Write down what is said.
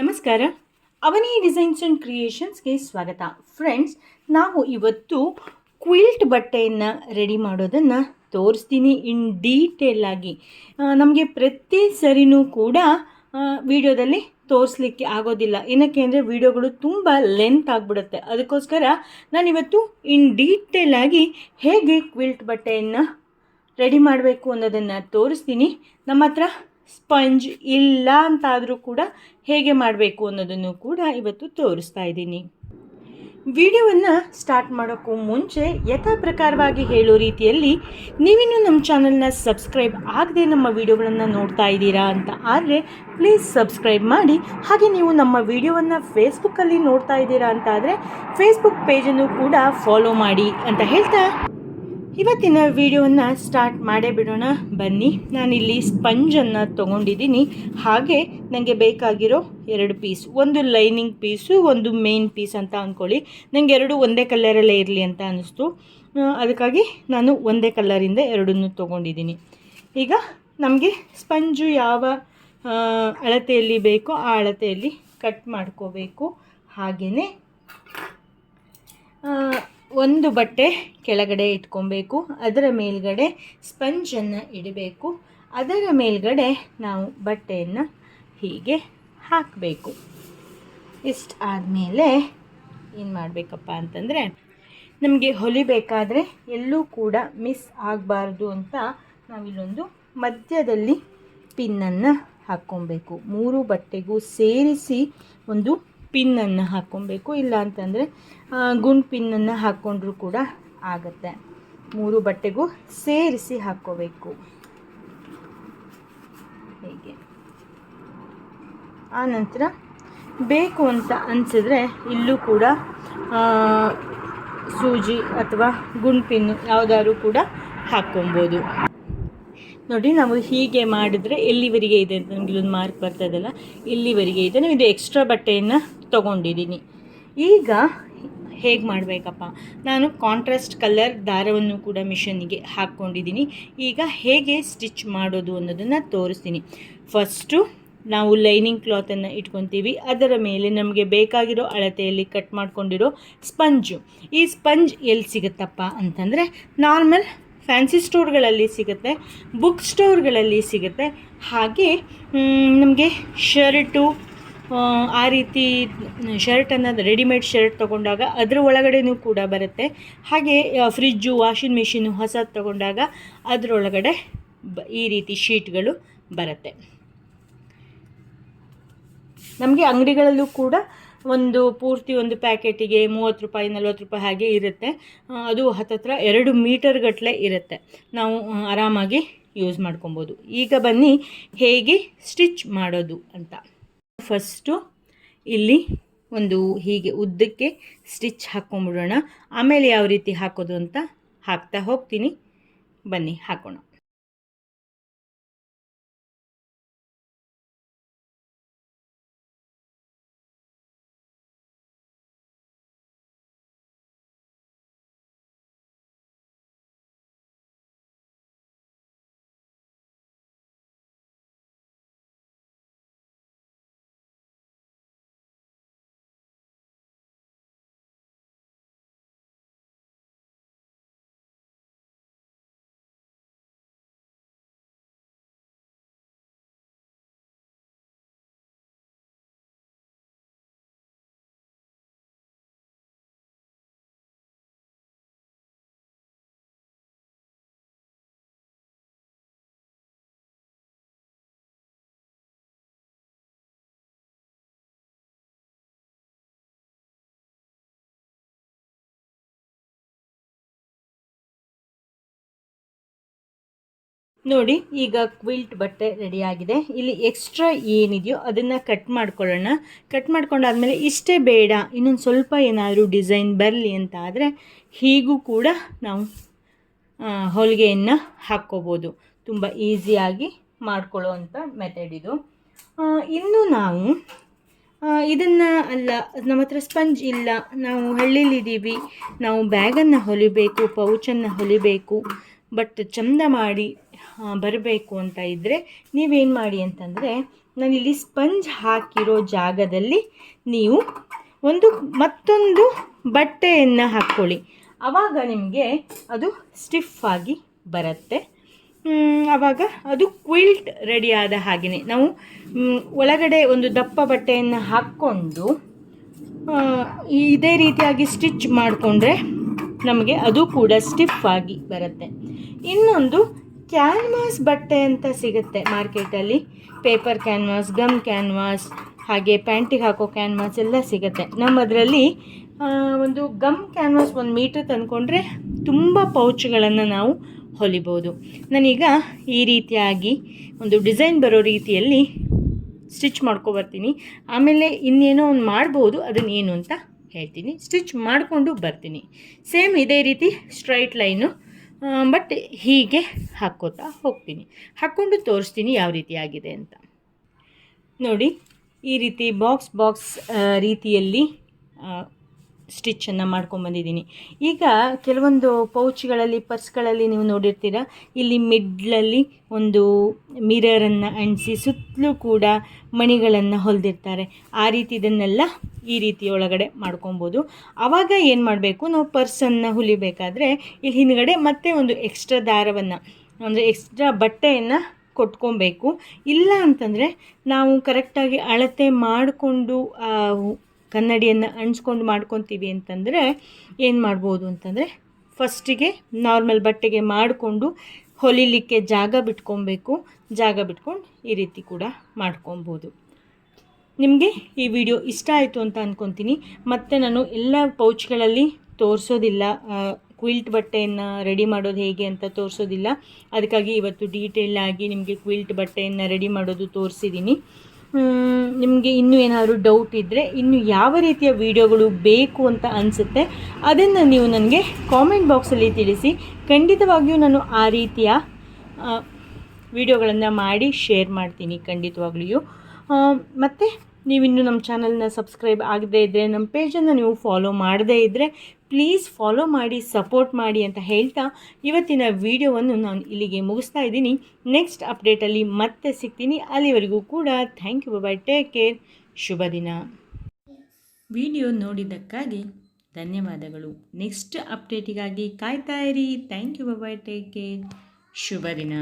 ನಮಸ್ಕಾರ. ಅವನಿ designs and ಕ್ರಿಯೇಷನ್ಸ್ಗೆ ಸ್ವಾಗತ. Friends ನಾವು ಇವತ್ತು ಕ್ವಿಲ್ಟ್ ಬಟ್ಟೆಯನ್ನು ರೆಡಿ ಮಾಡೋದನ್ನು ತೋರಿಸ್ತೀನಿ ಇನ್ ಡೀಟೇಲ್ ಆಗಿ. ನಮಗೆ ಪ್ರತಿ ಸರಿನೂ ಕೂಡ ವಿಡಿಯೋದಲ್ಲಿ ತೋರಿಸ್ಲಿಕ್ಕೆ ಆಗೋದಿಲ್ಲ. ಏನಕ್ಕೆ ಅಂದರೆ ವಿಡಿಯೋಗಳು ತುಂಬ ಲೆಂತ್ ಆಗಿಬಿಡುತ್ತೆ. ಅದಕ್ಕೋಸ್ಕರ ನಾನಿವತ್ತು ಇನ್ ಡೀಟೇಲ್ ಆಗಿ ಹೇಗೆ ಕ್ವಿಲ್ಟ್ ಬಟ್ಟೆಯನ್ನು ರೆಡಿ ಮಾಡಬೇಕು ಅನ್ನೋದನ್ನು ತೋರಿಸ್ತೀನಿ. ನಮ್ಮ ಹತ್ರ ಸ್ಪಂಜ್ ಇಲ್ಲ ಅಂತಾದರೂ ಕೂಡ ಹೇಗೆ ಮಾಡಬೇಕು ಅನ್ನೋದನ್ನು ಕೂಡ ಇವತ್ತು ತೋರಿಸ್ತಾ ಇದ್ದೀನಿ. ವಿಡಿಯೋವನ್ನು ಸ್ಟಾರ್ಟ್ ಮಾಡೋಕ್ಕೂ ಮುಂಚೆ ಯಥಾ ಪ್ರಕಾರವಾಗಿ ಹೇಳೋ ರೀತಿಯಲ್ಲಿ ನೀವಿನ್ನು ನಮ್ಮ ಚಾನಲ್ನ ಸಬ್ಸ್ಕ್ರೈಬ್ ಆಗದೆ ನಮ್ಮ ವಿಡಿಯೋಗಳನ್ನು ನೋಡ್ತಾ ಇದ್ದೀರಾ ಅಂತ ಆದರೆ ಪ್ಲೀಸ್ ಸಬ್ಸ್ಕ್ರೈಬ್ ಮಾಡಿ. ಹಾಗೆ ನೀವು ನಮ್ಮ ವಿಡಿಯೋವನ್ನು ಫೇಸ್ಬುಕ್ಕಲ್ಲಿ ನೋಡ್ತಾ ಇದ್ದೀರಾ ಅಂತ ಆದರೆ ಫೇಸ್ಬುಕ್ ಪೇಜನ್ನು ಕೂಡ ಫಾಲೋ ಮಾಡಿ ಅಂತ ಹೇಳ್ತಾ. ಇವತ್ತಿನ ವಿಡಿಯೋನ ಸ್ಟಾರ್ಟ್ ಮಾಡೇ ಬಿಡೋಣ. ಬನ್ನಿ, ನಾನಿಲ್ಲಿ ಸ್ಪಂಜನ್ನು ತೊಗೊಂಡಿದ್ದೀನಿ. ಹಾಗೆ ನನಗೆ ಬೇಕಾಗಿರೋ ಎರಡು ಪೀಸ್. ಒಂದು ಲೈನಿಂಗ್ ಪೀಸು, ಒಂದು ಮೇನ್ ಪೀಸ್ ಅಂತ ಅಂದ್ಕೊಳ್ಳಿ ನನಗೆ ಎರಡು ಒಂದೇ ಕಲ್ಲರಲ್ಲೇ ಇರಲಿ ಅಂತ ಅನ್ನಿಸ್ತು ಅದಕ್ಕಾಗಿ ನಾನು ಒಂದೇ ಕಲ್ಲರಿಂದ ಎರಡನ್ನು ತೊಗೊಂಡಿದ್ದೀನಿ. ಈಗ ನಮಗೆ ಸ್ಪಂಜು ಯಾವ ಅಳತೆಯಲ್ಲಿ ಬೇಕೋ ಆ ಅಳತೆಯಲ್ಲಿ ಕಟ್ ಮಾಡ್ಕೋಬೇಕು. ಹಾಗೆಯೇ ಒಂದು ಬಟ್ಟೆ ಕೆಳಗಡೆ ಇಟ್ಕೊಬೇಕು, ಅದರ ಮೇಲ್ಗಡೆ ಸ್ಪಂಜನ್ನು ಇಡಬೇಕು, ಅದರ ಮೇಲ್ಗಡೆ ನಾವು ಬಟ್ಟೆಯನ್ನು ಹೀಗೆ ಹಾಕಬೇಕು. ಇಷ್ಟು ಆದಮೇಲೆ ಏನು ಮಾಡಬೇಕಪ್ಪ ಅಂತಂದರೆ, ನಮಗೆ ಹೊಲಿಬೇಕಾದ್ರೆ ಎಲ್ಲೂ ಕೂಡ ಮಿಸ್ ಆಗಬಾರ್ದು ಅಂತ ನಾವಿಲ್ಲೊಂದು ಮಧ್ಯದಲ್ಲಿ ಪಿನ್ನನ್ನು ಹಾಕ್ಕೊಬೇಕು. ಮೂರು ಬಟ್ಟೆಗೂ ಸೇರಿಸಿ ಒಂದು ಪಿನ್ನನ್ನು ಹಾಕ್ಕೊಬೇಕು. ಇಲ್ಲ ಅಂತಂದರೆ ಗುಂಡು ಪಿನ್ನನ್ನು ಹಾಕ್ಕೊಂಡ್ರೂ ಕೂಡ ಆಗುತ್ತೆ. ಮೂರು ಬಟ್ಟೆಗೂ ಸೇರಿಸಿ ಹಾಕ್ಕೋಬೇಕು. ಹೀಗೆ. ಆನಂತರ ಬೇಕು ಅಂತ ಅನಿಸಿದ್ರೆ ಇಲ್ಲೂ ಕೂಡ ಸೂಜಿ ಅಥವಾ ಗುಂಡು ಪಿನ್ ಯಾವುದಾದ್ರೂ ಕೂಡ ಹಾಕ್ಕೊಬೋದು. ನೋಡಿ, ನಾವು ಹೀಗೆ ಮಾಡಿದ್ರೆ ಎಲ್ಲಿವರೆಗೆ ಇದೆ ಅಂತ ನಮಗೆ ಇಲ್ಲೊಂದು ಮಾರ್ಕ್ ಬರ್ತದಲ್ಲ ಇಲ್ಲಿವರೆಗೆ ಇದೆ? ನಾವು ಇದು ಎಕ್ಸ್ಟ್ರಾ ಬಟ್ಟೆಯನ್ನು ತೊಗೊಂಡಿದ್ದೀನಿ. ಈಗ ಹೇಗೆ ಮಾಡಬೇಕಪ್ಪ? ನಾನು ಕಾಂಟ್ರಾಸ್ಟ್ ಕಲರ್ ದಾರವನ್ನು ಕೂಡ ಮಿಷನ್ನಿಗೆ ಹಾಕ್ಕೊಂಡಿದ್ದೀನಿ. ಈಗ ಹೇಗೆ ಸ್ಟಿಚ್ ಮಾಡೋದು ಅನ್ನೋದನ್ನು ತೋರಿಸ್ತೀನಿ. ಫಸ್ಟು ನಾವು ಲೈನಿಂಗ್ ಕ್ಲಾತನ್ನು ಇಟ್ಕೊತೀವಿ. ಅದರ ಮೇಲೆ ನಮಗೆ ಬೇಕಾಗಿರೋ ಅಳತೆಯಲ್ಲಿ ಕಟ್ ಮಾಡ್ಕೊಂಡಿರೋ ಸ್ಪಂಜು ಈ ಸ್ಪಂಜ್ ಎಲ್ಲಿ ಸಿಗುತ್ತಪ್ಪ ಅಂತಂದರೆ ನಾರ್ಮಲ್ ಫ್ಯಾನ್ಸಿ ಸ್ಟೋರ್ಗಳಲ್ಲಿ ಸಿಗುತ್ತೆ ಬುಕ್ ಸ್ಟೋರ್ಗಳಲ್ಲಿ ಸಿಗುತ್ತೆ. ಹಾಗೆ ನಮಗೆ ಶರ್ಟು ಆ ರೀತಿ ಶರ್ಟನ್ನು ರೆಡಿಮೇಡ್ ಶರ್ಟ್ ತೊಗೊಂಡಾಗ ಅದರ ಒಳಗಡೆನೂ ಕೂಡ ಬರುತ್ತೆ. ಹಾಗೆ ಫ್ರಿಜ್ಜು ವಾಷಿಂಗ್ ಮಿಷಿನ್ನು ಹೊಸದು ತೊಗೊಂಡಾಗ ಅದರೊಳಗಡೆ ಬ, ಈ ರೀತಿ ಶೀಟ್ಗಳು ಬರುತ್ತೆ. ನಮಗೆ ಅಂಗಡಿಗಳಲ್ಲೂ ಕೂಡ ಒಂದು ಪೂರ್ತಿ ಒಂದು ಪ್ಯಾಕೆಟಿಗೆ ಮೂವತ್ತು ರೂಪಾಯಿ, ನಲ್ವತ್ತು ರೂಪಾಯಿ ಹಾಗೆ ಇರುತ್ತೆ. ಅದು ಹತ್ತತ್ರ ಎರಡು ಮೀಟರ್ ಗಟ್ಟಲೆ ಇರುತ್ತೆ. ನಾವು ಆರಾಮಾಗಿ ಯೂಸ್ ಮಾಡ್ಕೊಬೋದು. ಈಗ ಬನ್ನಿ ಹೇಗೆ ಸ್ಟಿಚ್ ಮಾಡೋದು ಅಂತ. ಫಸ್ಟು ಇಲ್ಲಿ ಒಂದು ಹೀಗೆ ಉದ್ದಕ್ಕೆ ಸ್ಟಿಚ್ ಹಾಕ್ಕೊಂಬಿಡೋಣ ಆಮೇಲೆ ಯಾವ ರೀತಿ ಹಾಕೋದು ಅಂತ ಹಾಕ್ತಾ ಹೋಗ್ತೀನಿ. ಬನ್ನಿ, ಹಾಕೋಣ. ನೋಡಿ, ಈಗ ಕ್ವಿಲ್ಟ್ ಬಟ್ಟೆ ರೆಡಿಯಾಗಿದೆ. ಇಲ್ಲಿ ಎಕ್ಸ್ಟ್ರಾ ಏನಿದೆಯೋ ಅದನ್ನು ಕಟ್ ಮಾಡ್ಕೊಳ್ಳೋಣ. ಕಟ್ ಮಾಡ್ಕೊಂಡಾದಮೇಲೆ ಇಷ್ಟೇ ಬೇಡ, ಇನ್ನೊಂದು ಸ್ವಲ್ಪ ಏನಾದರೂ ಡಿಸೈನ್ ಬರಲಿ ಅಂತ ಆದರೆ ಹೀಗೂ ಕೂಡ ನಾವು ಹೊಲಿಗೆಯನ್ನು ಹಾಕ್ಕೋಬೋದು. ತುಂಬ ಈಸಿಯಾಗಿ ಮಾಡ್ಕೊಳ್ಳೋ ಅಂಥ ಮೆಥಡ್ ಇದು. ಇನ್ನು ನಾವು ಇದನ್ನು ಅಲ್ಲ, ನಮ್ಮ ಹತ್ರ ಸ್ಪಂಜ್ ಇಲ್ಲ. ನಾವು ಹಳ್ಳಿಲಿದ್ದೀವಿ ನಾವು ಬ್ಯಾಗನ್ನು ಹೊಲಿಬೇಕು, ಪೌಚನ್ನು ಹೊಲಿಬೇಕು, ಬಟ್ ಚಂದ ಮಾಡಿ ಬರಬೇಕು ಅಂತ ಇದ್ದರೆ ನೀವೇನು ಮಾಡಿ ಅಂತಂದರೆ ನಾನಿಲ್ಲಿ ಸ್ಪಂಜ್ ಹಾಕಿರೋ ಜಾಗದಲ್ಲಿ ನೀವು ಒಂದು ಮತ್ತೊಂದು ಬಟ್ಟೆಯನ್ನು ಹಾಕ್ಕೊಳ್ಳಿ ಆವಾಗ ನಿಮಗೆ ಅದು ಸ್ಟಿಫ್ ಆಗಿ ಬರುತ್ತೆ. ಆವಾಗ ಅದು ಕ್ವಿಲ್ಟ್ ರೆಡಿಯಾದ ಹಾಗೆಯೇ ನಾವು ಒಳಗಡೆ ಒಂದು ದಪ್ಪ ಬಟ್ಟೆಯನ್ನು ಹಾಕ್ಕೊಂಡು ಇದೇ ರೀತಿಯಾಗಿ ಸ್ಟಿಚ್ ಮಾಡಿಕೊಂಡ್ರೆ ನಮಗೆ ಅದು ಕೂಡ ಸ್ಟಿಫ್ ಆಗಿ ಬರುತ್ತೆ. ಇನ್ನೊಂದು ಕ್ಯಾನ್ವಾಸ್ ಬಟ್ಟೆ ಅಂತ ಸಿಗುತ್ತೆ ಮಾರ್ಕೆಟಲ್ಲಿ. ಪೇಪರ್ ಕ್ಯಾನ್ವಾಸ್, ಗಮ್ ಕ್ಯಾನ್ವಾಸ್, ಹಾಗೆ ಪ್ಯಾಂಟಿಗೆ ಹಾಕೋ ಕ್ಯಾನ್ವಾಸ್ ಎಲ್ಲ ಸಿಗುತ್ತೆ. ನಮ್ಮದರಲ್ಲಿ ಒಂದು ಗಮ್ ಕ್ಯಾನ್ವಾಸ್ ಒಂದು ಮೀಟ್ರ್ ತಂದ್ಕೊಂಡ್ರೆ ತುಂಬ ಪೌಚ್ಗಳನ್ನು ನಾವು ಹೊಲಿಬೋದು. ನಾನೀಗ ಈ ರೀತಿಯಾಗಿ ಒಂದು ಡಿಸೈನ್ ಬರೋ ರೀತಿಯಲ್ಲಿ ಸ್ಟಿಚ್ ಮಾಡ್ಕೊಬರ್ತೀನಿ ಆಮೇಲೆ ಇನ್ನೇನೋ ಒಂದು ಮಾಡ್ಬೋದು ಅದನ್ನ ಏನು ಅಂತ ಹೇಳ್ತೀನಿ. ಸ್ಟಿಚ್ ಮಾಡಿಕೊಂಡು ಬರ್ತೀನಿ. ಸೇಮ್ ಇದೇ ರೀತಿ ಸ್ಟ್ರೈಟ್ ಲೈನು ಬಟ್ ಹೀಗೆ ಹಾಕ್ಕೋತಾ ಹೋಗ್ತೀನಿ. ಹಾಕ್ಕೊಂಡು ತೋರಿಸ್ತೀನಿ ಯಾವ ರೀತಿ ಆಗಿದೆ ಅಂತ. ನೋಡಿ, ಈ ರೀತಿ ಬಾಕ್ಸ್ ಬಾಕ್ಸ್ ರೀತಿಯಲ್ಲಿ ಸ್ಟಿಚ್ಚನ್ನು ಮಾಡ್ಕೊಂಬಂದಿದ್ದೀನಿ ಈಗ ಕೆಲವೊಂದು ಪೌಚ್ಗಳಲ್ಲಿ, ಪರ್ಸ್ಗಳಲ್ಲಿ ನೀವು ನೋಡಿರ್ತೀರ, ಇಲ್ಲಿ ಮಿಡ್ಲಲ್ಲಿ ಒಂದು ಮಿರರನ್ನು ಅಂಟಿಸಿ ಸುತ್ತಲೂ ಕೂಡ ಮಣಿಗಳನ್ನು ಹೊಲ್ದಿರ್ತಾರೆ. ಆ ರೀತಿ ಇದನ್ನೆಲ್ಲ ಈ ರೀತಿ ಒಳಗಡೆ ಮಾಡ್ಕೊಬೋದು. ಆವಾಗ ಏನು ಮಾಡಬೇಕು? ನಾವು ಪರ್ಸನ್ನು ಹುಲಿಬೇಕಾದ್ರೆ ಇಲ್ಲಿ ಹಿಂದ್ಗಡೆ ಮತ್ತೆ ಒಂದು ಎಕ್ಸ್ಟ್ರಾ ದಾರವನ್ನು ಅಂದರೆ ಎಕ್ಸ್ಟ್ರಾ ಬಟ್ಟೆಯನ್ನು ಕೊಟ್ಕೊಬೇಕು. ಇಲ್ಲ ಅಂತಂದರೆ ನಾವು ಕರೆಕ್ಟಾಗಿ ಅಳತೆ ಮಾಡಿಕೊಂಡು ಕನ್ನಡಿಯನ್ನು ಅಣಿಸ್ಕೊಂಡು ಮಾಡ್ಕೊತೀವಿ ಅಂತಂದರೆ ಏನು ಮಾಡ್ಬೋದು ಅಂತಂದರೆ ಫಸ್ಟಿಗೆ ನಾರ್ಮಲ್ ಬಟ್ಟೆಗೆ ಮಾಡಿಕೊಂಡು ಹೊಲಿಲಿಕ್ಕೆ ಜಾಗ ಬಿಟ್ಕೊಬೇಕು. ಜಾಗ ಬಿಟ್ಕೊಂಡು ಈ ರೀತಿ ಕೂಡ ಮಾಡ್ಕೊಬೋದು. ನಿಮಗೆ ಈ ವಿಡಿಯೋ ಇಷ್ಟ ಆಯಿತು ಅಂತ ಅಂದ್ಕೊತೀನಿ ಮತ್ತು ನಾನು ಎಲ್ಲ ಪೌಚ್ಗಳಲ್ಲಿ ತೋರಿಸೋದಿಲ್ಲ ಕ್ವಿಲ್ಟ್ ಬಟ್ಟೆಯನ್ನು ರೆಡಿ ಮಾಡೋದು ಹೇಗೆ ಅಂತ ತೋರಿಸೋದಿಲ್ಲ. ಅದಕ್ಕಾಗಿ ಇವತ್ತು ಡೀಟೇಲ್ ಆಗಿ ನಿಮಗೆ ಕ್ವಿಲ್ಟ್ ಬಟ್ಟೆಯನ್ನು ರೆಡಿ ಮಾಡೋದು ತೋರಿಸಿದ್ದೀನಿ ನಿಮಗೆ ಇನ್ನೂ ಏನಾದರೂ ಡೌಟ್ ಇದ್ದರೆ ಇನ್ನು ಯಾವ ರೀತಿಯ ವಿಡಿಯೋಗಳು ಬೇಕು ಅಂತ ಅನಿಸುತ್ತೆ, ಅದನ್ನು ನೀವು ನನಗೆ ಕಾಮೆಂಟ್ ಬಾಕ್ಸಲ್ಲಿ ತಿಳಿಸಿ. ಖಂಡಿತವಾಗಿಯೂ ನಾನು ಆ ರೀತಿಯ ವಿಡಿಯೋಗಳನ್ನು ಮಾಡಿ ಶೇರ್ ಮಾಡ್ತೀನಿ ಖಂಡಿತವಾಗ್ಲೂ. ಮತ್ತು ನೀವಿನ್ನೂ ನಮ್ಮ ಚಾನಲ್ನ ಸಬ್ಸ್ಕ್ರೈಬ್ ಆಗದೇ ಇದ್ದರೆ ನಮ್ಮ ಪೇಜನ್ನು ನೀವು ಫಾಲೋ ಮಾಡದೇ ಇದ್ದರೆ ಪ್ಲೀಸ್ ಫಾಲೋ ಮಾಡಿ ಸಪೋರ್ಟ್ ಮಾಡಿ ಅಂತ ಹೇಳ್ತಾ ಇವತ್ತಿನ ವಿಡಿಯೋವನ್ನು ನಾನು ಇಲ್ಲಿಗೆ ಮುಗಿಸ್ತಾ ಇದ್ದೀನಿ. ನೆಕ್ಸ್ಟ್ ಅಪ್ಡೇಟಲ್ಲಿ ಮತ್ತೆ ಸಿಗ್ತೀನಿ. ಅಲ್ಲಿವರೆಗೂ ಕೂಡ thank you bye take care ಶುಭ ದಿನ. ವಿಡಿಯೋ ನೋಡಿದ್ದಕ್ಕಾಗಿ ಧನ್ಯವಾದಗಳು. ನೆಕ್ಸ್ಟ್ ಅಪ್ಡೇಟಿಗಾಗಿ ಕಾಯ್ತಾ ಇರಿ. Thank you bye take care ಶುಭ ದಿನ.